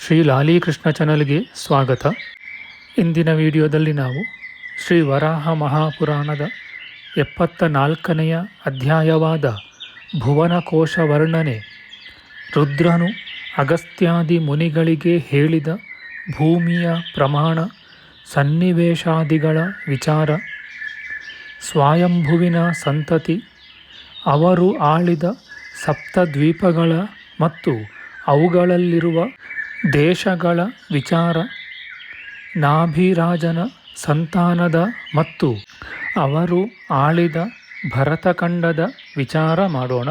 ಶ್ರೀ ಲಾಲೀಕೃಷ್ಣ ಚಾನಲ್ಗೆ ಸ್ವಾಗತ. ಇಂದಿನ ವಿಡಿಯೋದಲ್ಲಿ ನಾವು ಶ್ರೀ ವರಾಹ ಮಹಾಪುರಾಣದ ಎಪ್ಪತ್ತ ನಾಲ್ಕನೆಯ ಅಧ್ಯಾಯವಾದ ಭುವನಕೋಶ ವರ್ಣನೆ ರುದ್ರನು ಅಗಸ್ತ್ಯಾದಿ ಮುನಿಗಳಿಗೆ ಹೇಳಿದ ಭೂಮಿಯ ಪ್ರಮಾಣ, ಸನ್ನಿವೇಶಾದಿಗಳ ವಿಚಾರ, ಸ್ವಯಂಭುವಿನ ಸಂತತಿ, ಅವರು ಆಳಿದ ಸಪ್ತದ್ವೀಪಗಳ ಮತ್ತು ಅವುಗಳಲ್ಲಿರುವ ದೇಶಗಳ ವಿಚಾರ, ನಾಭಿರಾಜನ ಸಂತಾನದ ಮತ್ತು ಅವರು ಆಳಿದ ಭರತಖಂಡದ ವಿಚಾರ ಮಾಡೋಣ.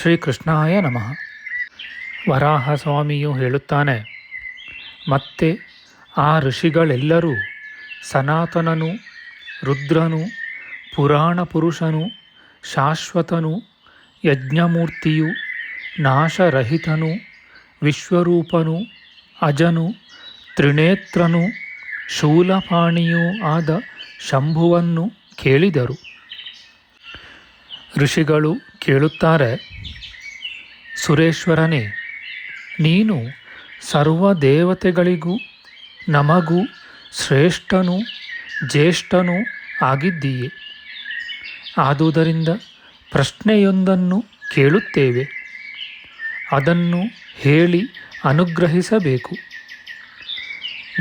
ಶ್ರೀಕೃಷ್ಣಾಯ ನಮಃ. ವರಾಹ ಸ್ವಾಮಿಯು ಹೇಳುತ್ತಾನೆ, ಮತ್ತೆ ಆ ಋಷಿಗಳೆಲ್ಲರೂ ಸನಾತನನು, ರುದ್ರನು, ಪುರಾಣ ಪುರುಷನು, ಶಾಶ್ವತನು, ಯಜ್ಞಮೂರ್ತಿಯು, ನಾಶರಹಿತನು, ವಿಶ್ವರೂಪನು ಅಜನು, ತ್ರಿನೇತ್ರನು, ಶೂಲಪಾಣಿಯೂ ಆದ ಶಂಭುವನ್ನು ಕೇಳಿದರು. ಋಷಿಗಳು ಕೇಳುತ್ತಾರೆ, ಸುರೇಶ್ವರನೇ, ನೀನು ಸರ್ವ ದೇವತೆಗಳಿಗೂ ನಮಗೂ ಶ್ರೇಷ್ಠನು ಜ್ಯೇಷ್ಠನೂ ಆಗಿದ್ದೀಯೆ. ಆದುದರಿಂದ ಪ್ರಶ್ನೆಯೊಂದನ್ನು ಕೇಳುತ್ತೇವೆ. ಅದನ್ನು ಹೇಳಿ ಅನುಗ್ರಹಿಸಬೇಕು.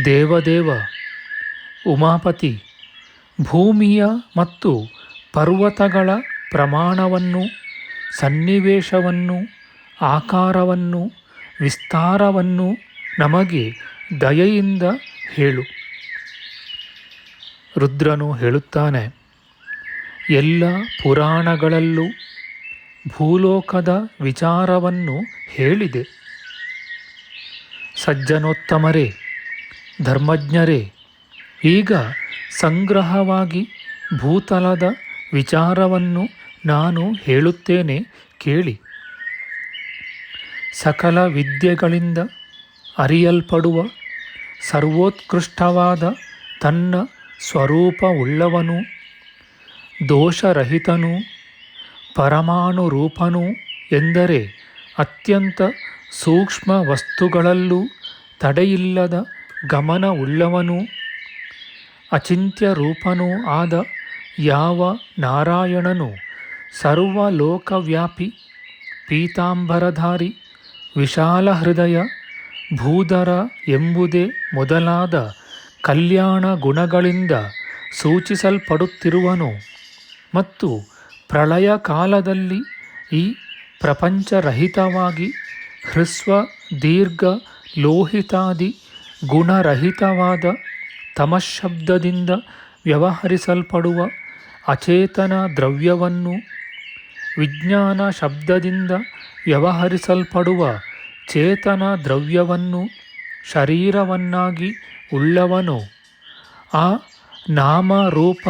ದೇವದೇವ, ಉಮಾಪತಿ, ಭೂಮಿಯ ಮತ್ತು ಪರ್ವತಗಳ ಪ್ರಮಾಣವನ್ನು, ಸನ್ನಿವೇಶವನ್ನು, ಆಕಾರವನ್ನು, ವಿಸ್ತಾರವನ್ನು ನಮಗೆ ದಯೆಯಿಂದ ಹೇಳು. ರುದ್ರನು ಹೇಳುತ್ತಾನೆ, ಎಲ್ಲ ಪುರಾಣಗಳಲ್ಲೂ ಭೂಲೋಕದ ವಿಚಾರವನ್ನು ಹೇಳಿದೆ. ಸಜ್ಜನೋತ್ತಮರೇ, ಧರ್ಮಜ್ಞರೇ, ಈಗ ಸಂಗ್ರಹವಾಗಿ ಭೂತಲದ ವಿಚಾರವನ್ನು ನಾನು ಹೇಳುತ್ತೇನೆ ಕೇಳಿ. ಸಕಲ ವಿದ್ಯೆಗಳಿಂದ ಅರಿಯಲ್ಪಡುವ ಸರ್ವೋತ್ಕೃಷ್ಟವಾದ ತನ್ನ ಸ್ವರೂಪವುಳ್ಳವನು, ದೋಷರಹಿತನೂ ಪರಮಾಣು ರೂಪನೂ ಎಂದರೆ ಅತ್ಯಂತ ಸೂಕ್ಷ್ಮ ವಸ್ತುಗಳಲ್ಲೂ ತಡೆಯಿಲ್ಲದ ಗಮನವುಳ್ಳವನೂ ಅಚಿಂತ್ಯ ರೂಪನೂ ಆದ ಯಾವ ನಾರಾಯಣನು ಸರ್ವಲೋಕವ್ಯಾಪಿ, ಪೀತಾಂಬರಧಾರಿ ವಿಶಾಲ ಹೃದಯ ಭೂಧರ ಎಂಬುದೇ ಮೊದಲಾದ ಕಲ್ಯಾಣ ಗುಣಗಳಿಂದ ಸೂಚಿಸಲ್ಪಡುತ್ತಿರುವನು ಮತ್ತು ಪ್ರಳಯ ಕಾಲದಲ್ಲಿ ಈ ಪ್ರಪಂಚರಹಿತವಾಗಿ ಹ್ರಸ್ವ, ದೀರ್ಘ, ಲೋಹಿತಾದಿ, ಗುಣರಹಿತವಾದ ತಮಶಬ್ದದಿಂದ ವ್ಯವಹರಿಸಲ್ಪಡುವ ಅಚೇತನ ದ್ರವ್ಯವನ್ನು ವಿಜ್ಞಾನ ಶಬ್ದದಿಂದ ವ್ಯವಹರಿಸಲ್ಪಡುವ ಚೇತನ ದ್ರವ್ಯವನ್ನು ಶರೀರವನ್ನಾಗಿ ಉಳ್ಳವನು. ಆ ನಾಮರೂಪ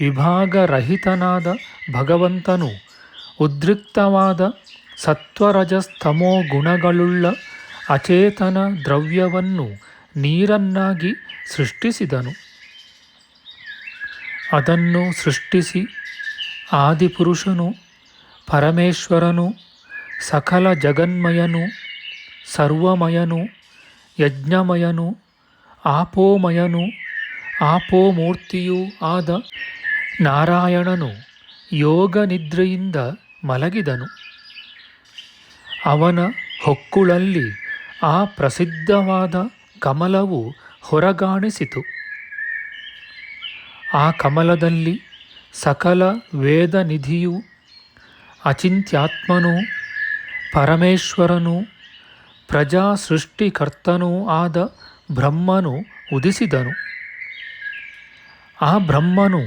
ವಿಭಾಗರಹಿತನಾದ ಭಗವಂತನು ಉದ್ರಿಕ್ತವಾದ ಸತ್ವರಜಸ್ತಮೋ ಗುಣಗಳುಳ್ಳ ಅಚೇತನ ದ್ರವ್ಯವನ್ನು ನೀರನ್ನಾಗಿ ಸೃಷ್ಟಿಸಿದನು. ಅದನ್ನು ಸೃಷ್ಟಿಸಿ ಆದಿಪುರುಷನು, ಪರಮೇಶ್ವರನು, ಸಕಲ ಜಗನ್ಮಯನು, ಸರ್ವಮಯನು, ಯಜ್ಞಮಯನು, ಆಪೋಮಯನು, ಆಪೋಮೂರ್ತಿಯೂ ಆದ ನಾರಾಯಣನು ಯೋಗ ನಿದ್ರೆಯಿಂದ ಮಲಗಿದನು. ಅವನ ಹೊಕ್ಕುಳಲ್ಲಿ ಆ ಪ್ರಸಿದ್ಧವಾದ ಕಮಲವು ಹೊರಗಾಣಿಸಿತು. ಆ ಕಮಲದಲ್ಲಿ ಸಕಲ ವೇದ ನಿಧಿಯು ಅಚಿಂತ್ಯಾತ್ಮನೂ, ಪರಮೇಶ್ವರನು ಪ್ರಜಾ ಸೃಷ್ಟಿಕರ್ತನೂ ಆದ ಬ್ರಹ್ಮನು ಉದಿಸಿದನು. ಆ ಬ್ರಹ್ಮನು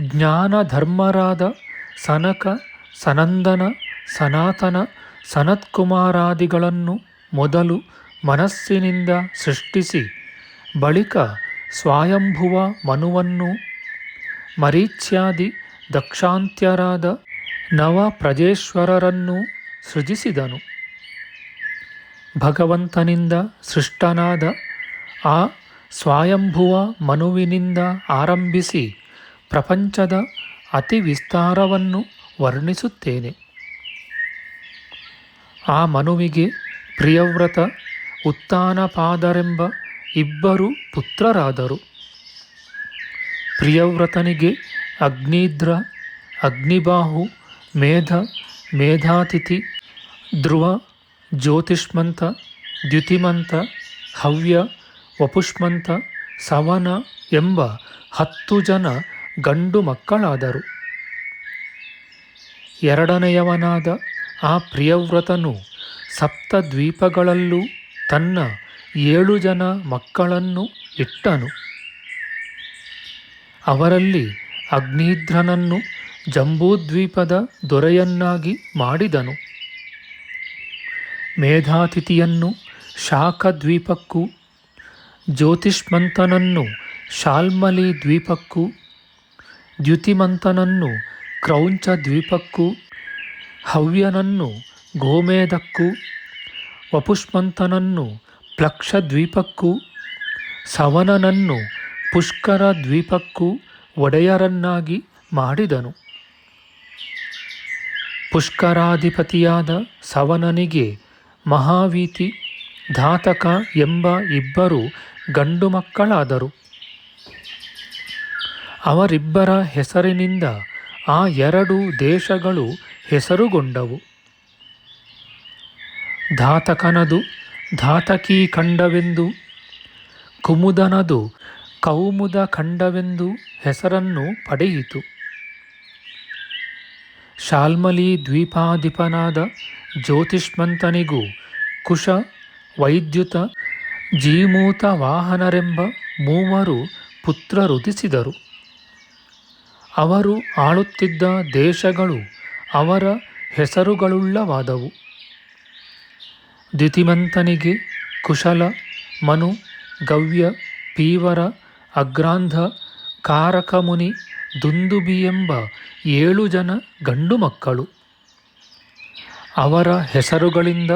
ಜ್ಞಾನಧರ್ಮರಾದ ಸನಕ, ಸನಂದನ, ಸನಾತನ ಸನತ್ಕುಮಾರಾದಿಗಳನ್ನು ಮೊದಲು ಮನಸ್ಸಿನಿಂದ ಸೃಷ್ಟಿಸಿ, ಬಳಿಕ ಸ್ವಯಂಭುವ ಮನುವನ್ನು ಮರೀಚ್ಯಾದಿ ದಕ್ಷಾಂತ್ಯರಾದ ನವ ಪ್ರಜೇಶ್ವರರನ್ನು ಸೃಜಿಸಿದನು. ಭಗವಂತನಿಂದ ಸೃಷ್ಟನಾದ ಆ ಸ್ವಯಂಭುವ ಮನುವಿನಿಂದ ಆರಂಭಿಸಿ ಪ್ರಪಂಚದ ಅತಿ ವಿಸ್ತಾರವನ್ನು ವರ್ಣಿಸುತ್ತೇನೆ. ಆ ಮನುವಿಗೆ ಪ್ರಿಯವ್ರತ ಉತ್ತಾನಪಾದರೆಂಬ ಇಬ್ಬರು ಪುತ್ರರಾದರು. ಪ್ರಿಯವ್ರತನಿಗೆ ಅಗ್ನಿದ್ರ, ಅಗ್ನಿಬಾಹು, ಮೇಧ, ಮೇಧಾತಿಥಿ, ಧ್ರುವ, ಜ್ಯೋತಿಷ್ಮಂತ, ದ್ಯುತಿಮಂತ, ಹವ್ಯ, ವಪುಷ್ಮಂತ, ಸವನ ಎಂಬ ಹತ್ತು ಜನ ಗಂಡು ಮಕ್ಕಳಾದರು. ಎರಡನೆಯವನಾದ ಆ ಪ್ರಿಯವ್ರತನು ಸಪ್ತದ್ವೀಪಗಳಲ್ಲೂ ತನ್ನ ಏಳು ಜನ ಮಕ್ಕಳನ್ನು ಇಟ್ಟನು. ಅವರಲ್ಲಿ ಅಗ್ನಿಧ್ರನನ್ನು ಜಂಬೂದ್ವೀಪದ ದೊರೆಯನ್ನಾಗಿ ಮಾಡಿದನು. ಮೇಧಾತಿಥಿಯನ್ನು ಶಾಖದ್ವೀಪಕ್ಕೂ, ಜ್ಯೋತಿಷ್ಮಂತನನ್ನು ಶಾಲ್ಮಲಿ ದ್ವೀಪಕ್ಕೂ ದ್ಯುತಿಮಂತನನ್ನು ಕ್ರೌಂಚ ದ್ವೀಪಕ್ಕೂ ಹವ್ಯನನ್ನು ಗೋಮೇಧಕ್ಕೂ ವಪುಷ್ಮಂತನನ್ನು ಪ್ಲಕ್ಷದ್ವೀಪಕ್ಕೂ, ಸವನನನ್ನು ಪುಷ್ಕರ ದ್ವೀಪಕ್ಕೂ ಒಡೆಯರನ್ನಾಗಿ ಮಾಡಿದನು. ಪುಷ್ಕರಾಧಿಪತಿಯಾದ ಸವನನಿಗೆ ಮಹಾವೀತಿ, ಧಾತಕ ಎಂಬ ಇಬ್ಬರು ಗಂಡು ಮಕ್ಕಳಾದರು. ಅವರಿಬ್ಬರ ಹೆಸರಿನಿಂದ ಆ ಎರಡು ದೇಶಗಳು ಹೆಸರುಗೊಂಡವು. ಧಾತಕನದು ಧಾತಕೀ ಖಂಡವೆಂದು ಕುಮುದನದು ಕೌಮುದ ಖಂಡವೆಂದು ಹೆಸರನ್ನು ಪಡೆಯಿತು. ಶಾಲ್ಮಲಿ ದ್ವೀಪಾಧಿಪನಾದ ಜ್ಯೋತಿಷ್ಮಂತನಿಗೂ ಕುಶ, ವೈದ್ಯುತ, ಜೀಮೂತ ವಾಹನರೆಂಬ ಮೂವರು ಪುತ್ರರುದಿಸಿದರು. ಅವರು ಆಳುತ್ತಿದ್ದ ದೇಶಗಳು ಅವರ ಹೆಸರುಗಳುಳ್ಳವಾದವು. ದ್ಯುತಿಮಂತನಿಗೆ ಕುಶಲ, ಮನು, ಗವ್ಯ, ಪೀವರ, ಅಗ್ರಾಂಧ, ಕಾರಕಮುನಿ ದುಂದುಬಿ ಎಂಬ ಏಳು ಜನ ಗಂಡು ಮಕ್ಕಳು ಅವರ ಹೆಸರುಗಳಿಂದ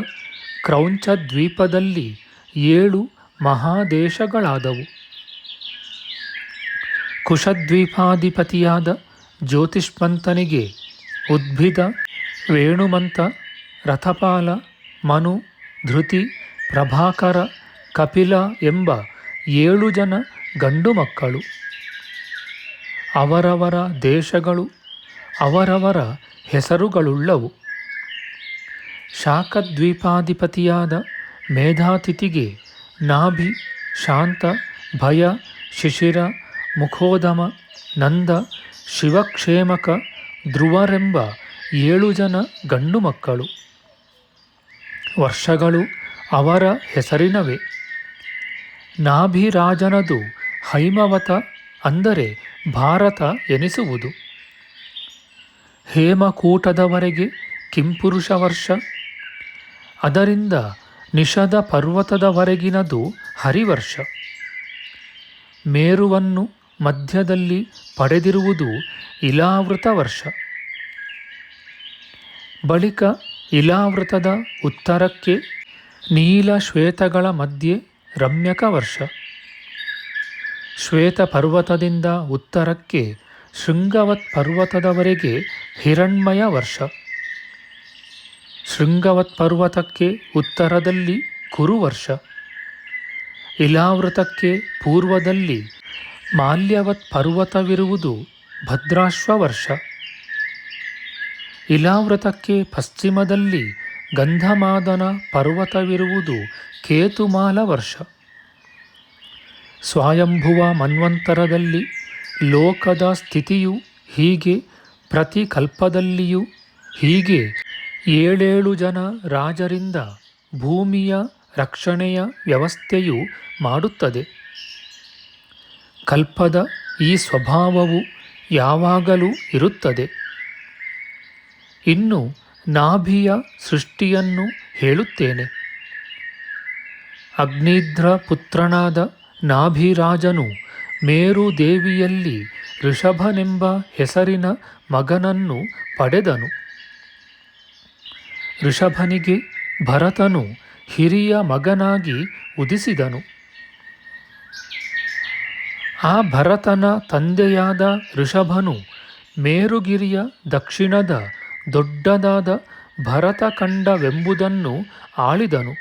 ಕ್ರೌಂಚ ದ್ವೀಪದಲ್ಲಿ ಏಳು ಮಹಾದೇಶಗಳಾದವು. ಕುಶದ್ವೀಪಾಧಿಪತಿಯಾದ ಜ್ಯೋತಿಷ್ಮಂತನಿಗೆ ಉದ್ಭಿದ, ವೇಣುಮಂತ, ರಥಪಾಲ, ಮನು, ಧೃತಿ, ಪ್ರಭಾಕರ, ಕಪಿಲ ಎಂಬ ಏಳು ಜನ ಗಂಡು ಮಕ್ಕಳು. ಅವರವರ ದೇಶಗಳು, ಅವರವರ ಹೆಸರುಗಳುಳ್ಳವು. ಶಾಖದ್ವೀಪಾಧಿಪತಿಯಾದ ಮೇಧಾತಿಥಿಗೆ ನಾಭಿ, ಶಾಂತ, ಭಯ, ಶಿಶಿರ, ಮುಖೋದಮ, ನಂದ, ಶಿವಕ್ಷೇಮಕ ಧ್ರುವರೆಂಬ ಏಳು ಜನ ಗಂಡು ಮಕ್ಕಳು. ವರ್ಷಗಳು ಅವರ ಹೆಸರಿನವೇ. ನಾಭಿರಾಜನದು ಹೈಮವತ ಅಂದರೆ ಭಾರತ ಎನಿಸುವುದು. ಹೇಮಕೂಟದವರೆಗೆ ಕಿಂಪುರುಷ ವರ್ಷ ಅದರಿಂದ ನಿಷದ ಪರ್ವತದವರೆಗಿನದು ಹರಿವರ್ಷ. ಮೇರುವನ್ನು ಮಧ್ಯದಲ್ಲಿ ಪಡೆದಿರುವುದು ಇಲಾವೃತ ವರ್ಷ. ಬಳಿಕ ಇಲಾವೃತದ ಉತ್ತರಕ್ಕೆ ನೀಲ ಶ್ವೇತಗಳ ಮಧ್ಯೆ ರಮ್ಯಕ ವರ್ಷ. ಶ್ವೇತ ಪರ್ವತದಿಂದ ಉತ್ತರಕ್ಕೆ ಶೃಂಗವತ್ ಪರ್ವತದವರೆಗೆ ಹಿರಣ್ಮಯ ವರ್ಷ. ಶೃಂಗವತ್ ಪರ್ವತಕ್ಕೆ ಉತ್ತರದಲ್ಲಿ ಕುರುವರ್ಷ. ಇಲಾವೃತಕ್ಕೆ ಪೂರ್ವದಲ್ಲಿ ಮಾಲ್ಯವತ್ ಪರ್ವತವಿರುವುದು ಭದ್ರಾಶ್ವ ವರ್ಷ ಇಲಾವೃತಕ್ಕೆ ಪಶ್ಚಿಮದಲ್ಲಿ ಗಂಧಮಾದನ ಪರ್ವತವಿರುವುದು ಕೇತುಮಾಲ ವರ್ಷ ಸ್ವಯಂಭುವ ಮನ್ವಂತರದಲ್ಲಿ ಲೋಕದ ಸ್ಥಿತಿಯು ಹೀಗೆ ಪ್ರತಿ ಕಲ್ಪದಲ್ಲಿಯೂ ಹೀಗೆ. ಏಳೇಳು ಜನ ರಾಜರಿಂದ ಭೂಮಿಯ ರಕ್ಷಣೆಯ ವ್ಯವಸ್ಥೆಯು ಮಾಡುತ್ತದೆ. ಕಲ್ಪದ ಈ ಸ್ವಭಾವವು ಯಾವಾಗಲೂ ಇರುತ್ತದೆ. ಇನ್ನು ನಾಭಿಯ ಸೃಷ್ಟಿಯನ್ನು ಹೇಳುತ್ತೇನೆ. ಅಗ್ನಿಧ್ರ ಪುತ್ರನಾದ ನಾಭಿರಾಜನು ಮೇರುದೇವಿಯಲ್ಲಿ ಋಷಭನೆಂಬ ಹೆಸರಿನ ಮಗನನ್ನು ಪಡೆದನು. ಋಷಭನಿಗೆ ಭರತನು ಹಿರಿಯ ಮಗನಾಗಿ ಉದಿಸಿದನು. ಆ ಭರತನ ತಂದೆಯಾದ ಋಷಭನು ಮೇರುಗಿರಿಯ ದಕ್ಷಿಣದ ದೊಡ್ಡದಾದ ಭರತಖಂಡವೆಂಬುದನ್ನು ಆಳಿದನು.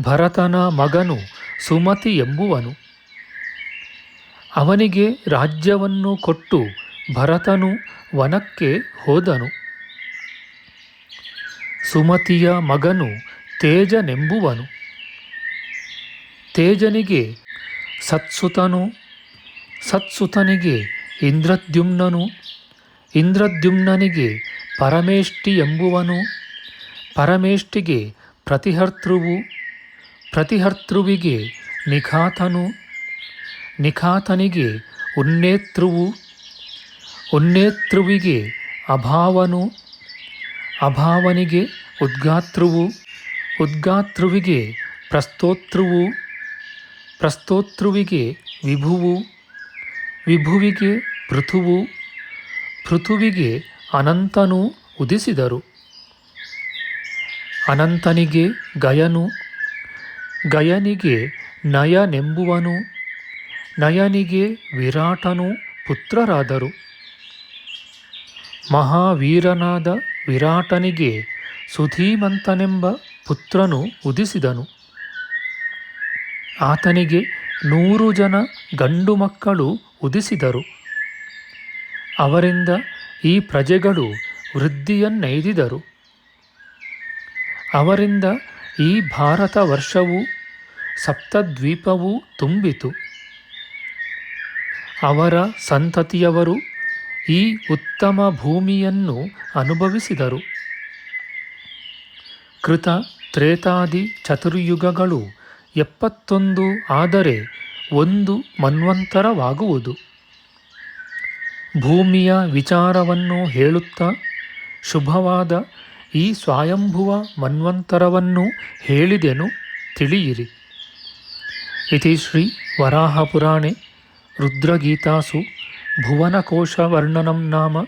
ಭರತನ ಮಗನು ಸುಮತಿ ಎಂಬುವನು. ಅವನಿಗೆ ರಾಜ್ಯವನ್ನು ಕೊಟ್ಟು ಭರತನು ವನಕ್ಕೆ ಹೋದನು. ಸುಮತಿಯ ಮಗನು ತೇಜನೆಂಬುವನು. ತೇಜನಿಗೆ ಸತ್ಸುತನು, ಸತ್ಸುತನಿಗೆ ಇಂದ್ರದ್ಯುಮ್ನನು, ಇಂದ್ರದ್ಯುಮ್ನನಿಗೆ ಪರಮೇಷ್ಠಿ ಎಂಬುವನು, ಪರಮೇಷ್ಠಿಗೆ ಪ್ರತಿಹರ್ತೃವು, ಪ್ರತಿಹರ್ತೃವಿಗೆ ನಿಖಾತನು, ನಿಖಾತನಿಗೆ ಉನ್ನೇತೃವು, ಉನ್ನೇತೃವಿಗೆ ಅಭಾವನು, ಅಭಾವನಿಗೆ ಉದ್ಗಾತೃವು ಉದ್ಗಾತೃವಿಗೆ ಪ್ರಸ್ತೋತೃವು ಪ್ರಸ್ತೋತೃವಿಗೆ ವಿಭುವು, ವಿಭುವಿಗೆ ಪೃಥುವು, ಪೃಥುವಿಗೆ ಅನಂತನು ಉದಿಸಿದರು. ಅನಂತನಿಗೆ ಗಯನು, ಗಯನಿಗೆ ನಯನೆಂಬುವನು, ನಯನಿಗೆ ವಿರಾಟನು ಪುತ್ರರಾದರು. ಮಹಾವೀರನಾದ ವಿರಾಟನಿಗೆ ಸುಧೀಮಂತನೆಂಬ ಪುತ್ರನು ಉದಿಸಿದನು. ಆತನಿಗೆ ನೂರು ಜನ ಗಂಡು ಮಕ್ಕಳು ಉದಿಸಿದರು. ಅವರಿಂದ ಈ ಪ್ರಜೆಗಳು ವೃದ್ಧಿಯನ್ನೈದಿದರು. ಅವರಿಂದ ಈ ಭಾರತ ವರ್ಷವೂ ಸಪ್ತದ್ವೀಪವೂ ತುಂಬಿತು. ಅವರ ಸಂತತಿಯವರು ಈ ಉತ್ತಮ ಭೂಮಿಯನ್ನು ಅನುಭವಿಸಿದರು. ಕೃತ ತ್ರೇತಾದಿ ಚತುರ್ಯುಗಗಳು ಎಪ್ಪತ್ತೊಂದು ಆದರೆ ಒಂದು ಮನ್ವಂತರವಾಗುವುದು. ಭೂಮಿಯ ವಿಚಾರವನ್ನು ಹೇಳುತ್ತಾ ಶುಭವಾದ ಈ ಸ್ವಯಂಭುವ ಮನ್ವಂತರವನ್ನು ಹೇಳಿದೆನು ತಿಳಿಯಿರಿ. ಇತಿ ಶ್ರೀ ವರಾಹಪುರಾಣೆ ರುದ್ರಗೀತಾಸು ಭುವನಕೋಶವರ್ಣನಂ ನಾಮ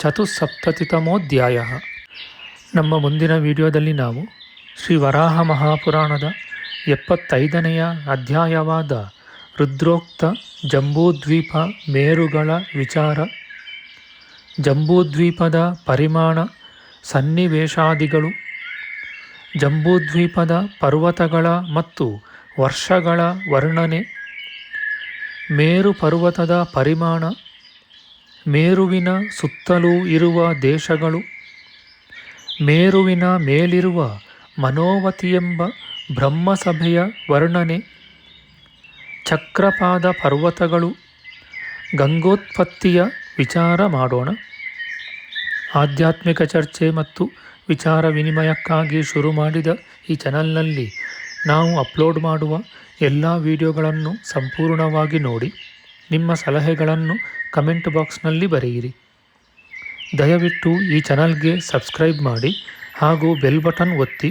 ಚತುಸ್ಸಪ್ತತಿತಮೋಧ್ಯಾಯ. ನಮ್ಮ ಮುಂದಿನ ವಿಡಿಯೋದಲ್ಲಿ ನಾವು ಶ್ರೀ ವರಾಹ ಮಹಾಪುರಾಣದ ಎಪ್ಪತ್ತೈದನೆಯ ಅಧ್ಯಾಯವಾದ ರುದ್ರೋಕ್ತ ಜಂಬೂದ್ವೀಪ ಮೇರುಗಳ ವಿಚಾರ. ಜಂಬೂದ್ವೀಪದ ಪರಿಮಾಣ ಸನ್ನಿವೇಶಾದಿಗಳು. ಜಂಬೂದ್ವೀಪದ ಪರ್ವತಗಳ ಮತ್ತು ವರ್ಷಗಳ ವರ್ಣನೆ. ಮೇರು ಪರ್ವತದ ಪರಿಮಾಣ. ಮೇರುವಿನ ಸುತ್ತಲೂ ಇರುವ ದೇಶಗಳು. ಮೇರುವಿನ ಮೇಲಿರುವ ಮನೋವತಿಯೆಂಬ ಬ್ರಹ್ಮಸಭೆಯ ವರ್ಣನೆ. ಚಕ್ರಪಾದ ಪರ್ವತಗಳು. ಗಂಗೋತ್ಪತ್ತಿಯ ವಿಚಾರ ಮಾಡೋಣ. ಆಧ್ಯಾತ್ಮಿಕ ಚರ್ಚೆ ಮತ್ತು ವಿಚಾರ ವಿನಿಮಯಕ್ಕಾಗಿ ಶುರು ಮಾಡಿದ ಈ ಚಾನಲ್ನಲ್ಲಿ ನಾವು ಅಪ್ಲೋಡ್ ಮಾಡುವ ಎಲ್ಲ ವಿಡಿಯೋಗಳನ್ನು ಸಂಪೂರ್ಣವಾಗಿ ನೋಡಿ. ನಿಮ್ಮ ಸಲಹೆಗಳನ್ನು ಕಮೆಂಟ್ ಬಾಕ್ಸ್ನಲ್ಲಿ ಬರೆಯಿರಿ. ದಯವಿಟ್ಟು ಈ ಚಾನಲ್ಗೆ ಸಬ್ಸ್ಕ್ರೈಬ್ ಮಾಡಿ ಹಾಗೂ ಬೆಲ್ ಬಟನ್ ಒತ್ತಿ